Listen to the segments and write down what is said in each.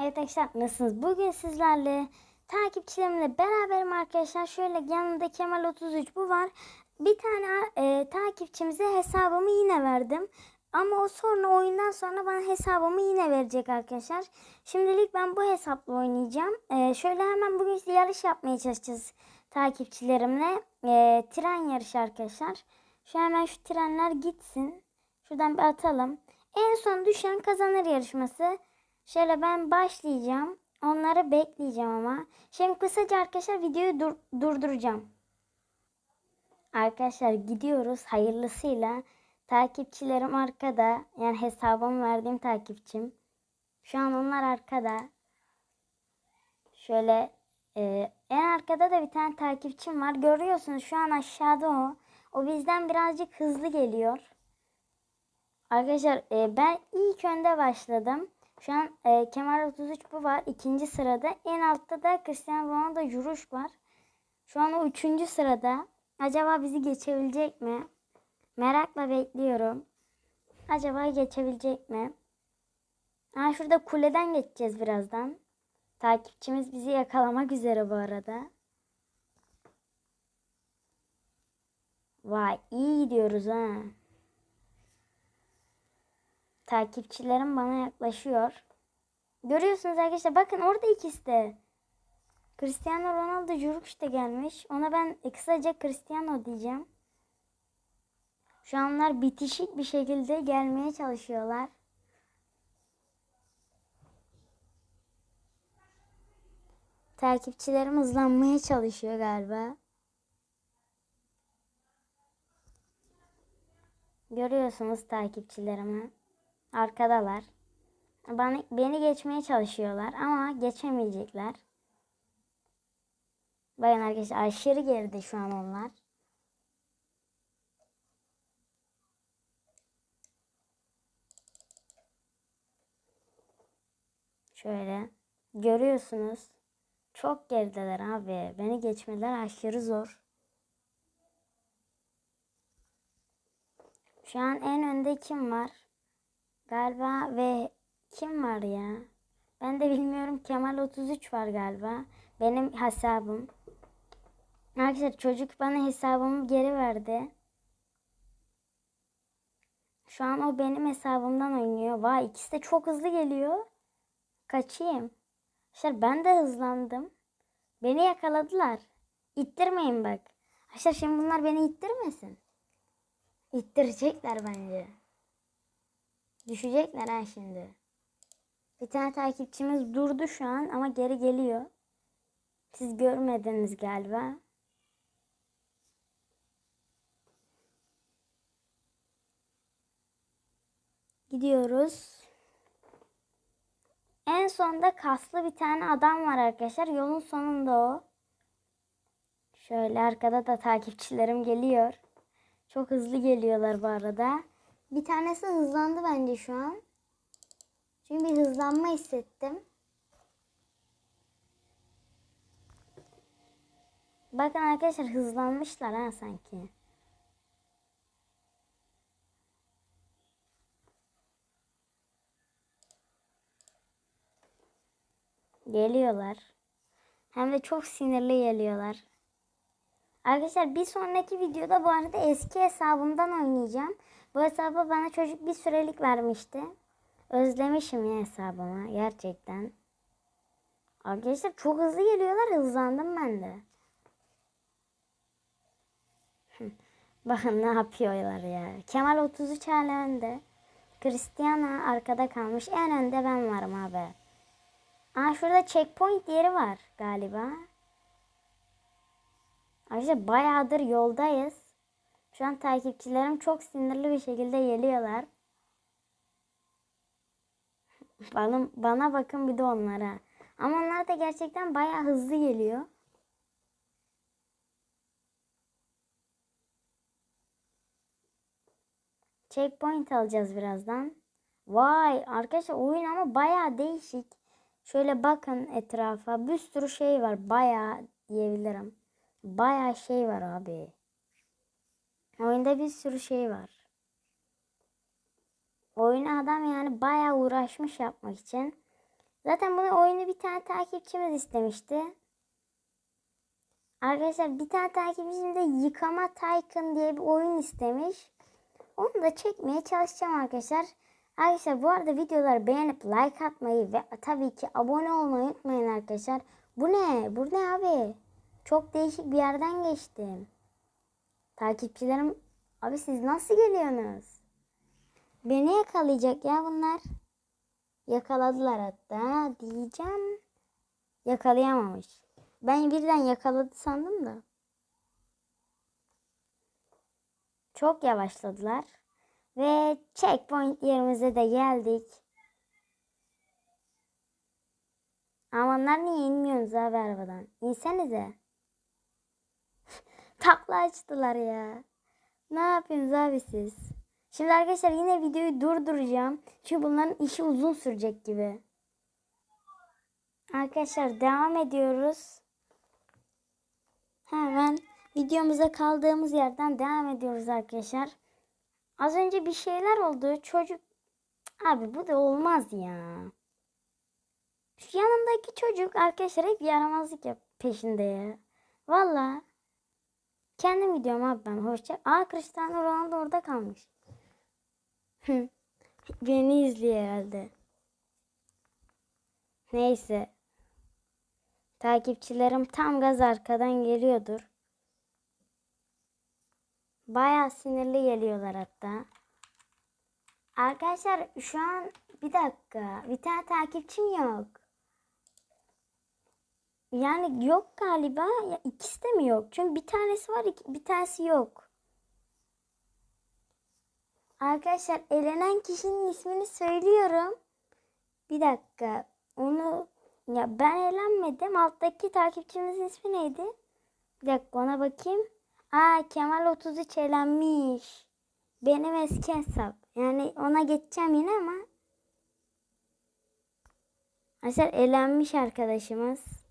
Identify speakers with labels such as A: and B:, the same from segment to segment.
A: Evet arkadaşlar nasılsınız? Bugün sizlerle takipçilerimle beraberim arkadaşlar. Şöyle yanında Kemal 33 bu var. Bir tane e, takipçimize hesabımı yine verdim. Ama o sonra oyundan sonra bana hesabımı yine verecek arkadaşlar. Şimdilik ben bu hesapla oynayacağım. E, şöyle hemen bugün yarış yapmaya çalışacağız takipçilerimle. E, tren yarışı arkadaşlar. Şu hemen şu trenler gitsin. Şuradan bir atalım. En son düşen kazanır yarışması. Şöyle ben başlayacağım. Onları bekleyeceğim ama. Şimdi kısaca arkadaşlar videoyu dur- durduracağım. Arkadaşlar gidiyoruz hayırlısıyla. Takipçilerim arkada. Yani hesabımı verdiğim takipçim. Şu an onlar arkada. Şöyle e, en arkada da bir tane takipçim var. Görüyorsunuz şu an aşağıda o. O bizden birazcık hızlı geliyor. Arkadaşlar e, ben ilk önde başladım. Şu an e, Kemal 33 bu var. ikinci sırada. En altta da Cristiano Ronaldo Juruş var. Şu an o üçüncü sırada. Acaba bizi geçebilecek mi? Merakla bekliyorum. Acaba geçebilecek mi? Ha şurada kuleden geçeceğiz birazdan. Takipçimiz bizi yakalamak üzere bu arada. Vay iyi gidiyoruz ha. Takipçilerim bana yaklaşıyor. Görüyorsunuz arkadaşlar bakın orada ikisi de. Cristiano Ronaldo Juruş da gelmiş. Ona ben kısaca Cristiano diyeceğim. Şu anlar bitişik bir şekilde gelmeye çalışıyorlar. Takipçilerim hızlanmaya çalışıyor galiba. Görüyorsunuz takipçilerimi. Arkadalar. Bana, beni geçmeye çalışıyorlar ama geçemeyecekler. Bakın arkadaşlar aşırı geride şu an onlar. Şöyle görüyorsunuz. Çok gerideler abi. Beni geçmeler aşırı zor. Şu an en önde kim var? Galiba ve kim var ya? Ben de bilmiyorum. Kemal 33 var galiba. Benim hesabım. Arkadaşlar çocuk bana hesabımı geri verdi. Şu an o benim hesabımdan oynuyor. Vay ikisi de çok hızlı geliyor. Kaçayım. Arkadaşlar ben de hızlandım. Beni yakaladılar. İttirmeyin bak. Arkadaşlar şimdi bunlar beni ittirmesin. İttirecekler bence. Düşecekler ha şimdi. Bir tane takipçimiz durdu şu an ama geri geliyor. Siz görmediniz galiba. Gidiyoruz. En sonda kaslı bir tane adam var arkadaşlar. Yolun sonunda o. Şöyle arkada da takipçilerim geliyor. Çok hızlı geliyorlar bu arada. Bir tanesi hızlandı bence şu an. Çünkü bir hızlanma hissettim. Bakın arkadaşlar hızlanmışlar ha sanki. Geliyorlar. Hem de çok sinirli geliyorlar. Arkadaşlar bir sonraki videoda bu arada eski hesabımdan oynayacağım. Bu hesabı bana çocuk bir sürelik vermişti. Özlemişim ya hesabımı gerçekten. Arkadaşlar çok hızlı geliyorlar. Hızlandım ben de. Bakın ne yapıyorlar ya. Kemal 33 hala önde. Cristiano arkada kalmış. En önde ben varım abi. Aa şurada checkpoint yeri var galiba. Arkadaşlar bayağıdır yoldayız. Şu an takipçilerim çok sinirli bir şekilde geliyorlar. Bana, bana bakın bir de onlara. Ama onlar da gerçekten bayağı hızlı geliyor. Checkpoint alacağız birazdan. Vay arkadaşlar oyun ama bayağı değişik. Şöyle bakın etrafa bir sürü şey var. Bayağı diyebilirim. Bayağı şey var abi. Oyunda bir sürü şey var. Oyunu adam yani bayağı uğraşmış yapmak için. Zaten bunu oyunu bir tane takipçimiz istemişti. Arkadaşlar bir tane takipçim de Yıkama Tycoon diye bir oyun istemiş. Onu da çekmeye çalışacağım arkadaşlar. Arkadaşlar bu arada videoları beğenip like atmayı ve tabii ki abone olmayı unutmayın arkadaşlar. Bu ne? Bu ne abi? Çok değişik bir yerden geçtim. Takipçilerim abi siz nasıl geliyorsunuz? Beni yakalayacak ya bunlar. Yakaladılar hatta diyeceğim. Yakalayamamış. Ben birden yakaladı sandım da. Çok yavaşladılar. Ve checkpoint yerimize de geldik. Amanlar niye inmiyorsunuz abi arabadan? İnsenize. Takla açtılar ya. Ne yapıyorsunuz abi siz? Şimdi arkadaşlar yine videoyu durduracağım. Çünkü bunların işi uzun sürecek gibi. Arkadaşlar devam ediyoruz. Hemen videomuza kaldığımız yerden devam ediyoruz arkadaşlar. Az önce bir şeyler oldu. Çocuk abi bu da olmaz ya. Şu yanımdaki çocuk arkadaşlar hep yaramazlık yap peşinde ya. Valla. Kendim gidiyorum abi ben. Hoşça. Aa Cristiano Ronaldo orada kalmış. Beni izliyor herhalde. Neyse. Takipçilerim tam gaz arkadan geliyordur. Baya sinirli geliyorlar hatta. Arkadaşlar şu an bir dakika. Bir tane takipçim yok. Yani yok galiba. Ya ikisi de mi yok? Çünkü bir tanesi var, bir tanesi yok. Arkadaşlar elenen kişinin ismini söylüyorum. Bir dakika. Onu ya ben elenmedim. Alttaki takipçimizin ismi neydi? Bir dakika ona bakayım. Aa Kemal 33 elenmiş. Benim eski hesap. Yani ona geçeceğim yine ama. Arkadaşlar elenmiş arkadaşımız.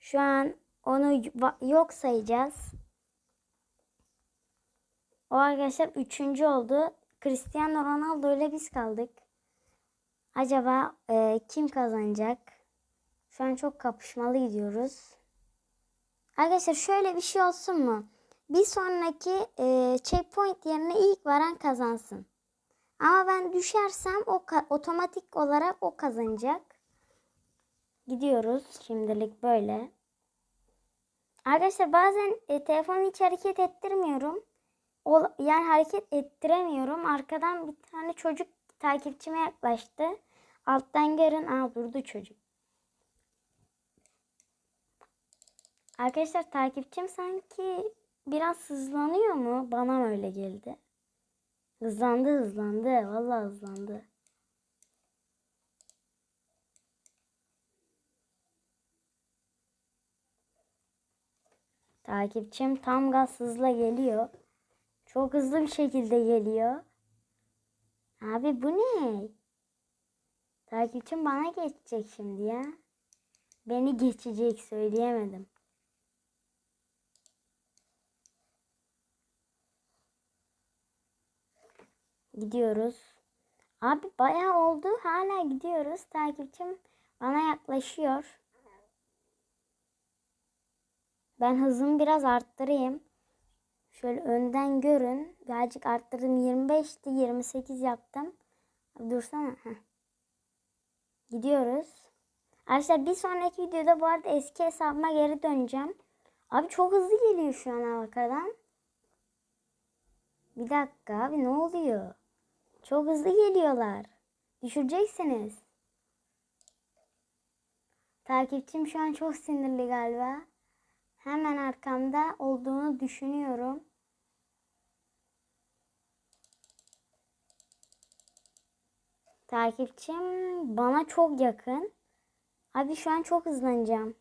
A: Şu an onu yok sayacağız. O arkadaşlar üçüncü oldu. Cristiano Ronaldo ile biz kaldık. Acaba e, kim kazanacak? Şu an çok kapışmalı gidiyoruz. Arkadaşlar şöyle bir şey olsun mu? Bir sonraki e, checkpoint yerine ilk varan kazansın. Ama ben düşersem o otomatik olarak o kazanacak. Gidiyoruz şimdilik böyle. Arkadaşlar bazen e, telefonu hiç hareket ettirmiyorum. O, yani hareket ettiremiyorum. Arkadan bir tane çocuk takipçime yaklaştı. Alttan görün. Aa durdu çocuk. Arkadaşlar takipçim sanki biraz hızlanıyor mu? Bana mı öyle geldi? Hızlandı hızlandı. Vallahi hızlandı. Takipçim tam gaz hızla geliyor. Çok hızlı bir şekilde geliyor. Abi bu ne? Takipçim bana geçecek şimdi ya. Beni geçecek söyleyemedim. Gidiyoruz. Abi bayağı oldu. Hala gidiyoruz. Takipçim bana yaklaşıyor. Ben hızımı biraz arttırayım. Şöyle önden görün. Birazcık arttırdım. 25'ti. 28 yaptım. Dursana. Heh. Gidiyoruz. Arkadaşlar bir sonraki videoda bu arada eski hesabıma geri döneceğim. Abi çok hızlı geliyor şu an arkadan. Bir dakika abi ne oluyor? Çok hızlı geliyorlar. Düşüreceksiniz. Takipçim şu an çok sinirli galiba. Hemen arkamda olduğunu düşünüyorum. Takipçim bana çok yakın. Abi şu an çok hızlanacağım.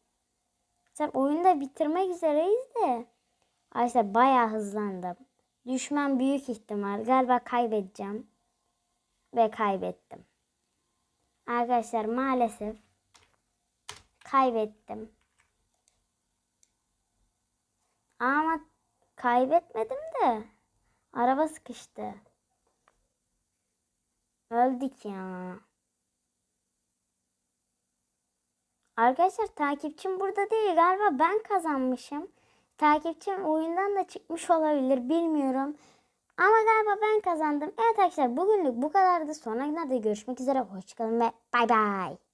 A: Sen oyunda bitirmek üzereyiz de. Arkadaşlar bayağı hızlandım. Düşmem büyük ihtimal. Galiba kaybedeceğim. Ve kaybettim. Arkadaşlar maalesef kaybettim. Ama kaybetmedim de araba sıkıştı. Öldük ya. Arkadaşlar takipçim burada değil galiba ben kazanmışım. Takipçim oyundan da çıkmış olabilir bilmiyorum. Ama galiba ben kazandım. Evet arkadaşlar bugünlük bu kadardı. Sonraki videoda görüşmek üzere. Hoşçakalın ve bay bay.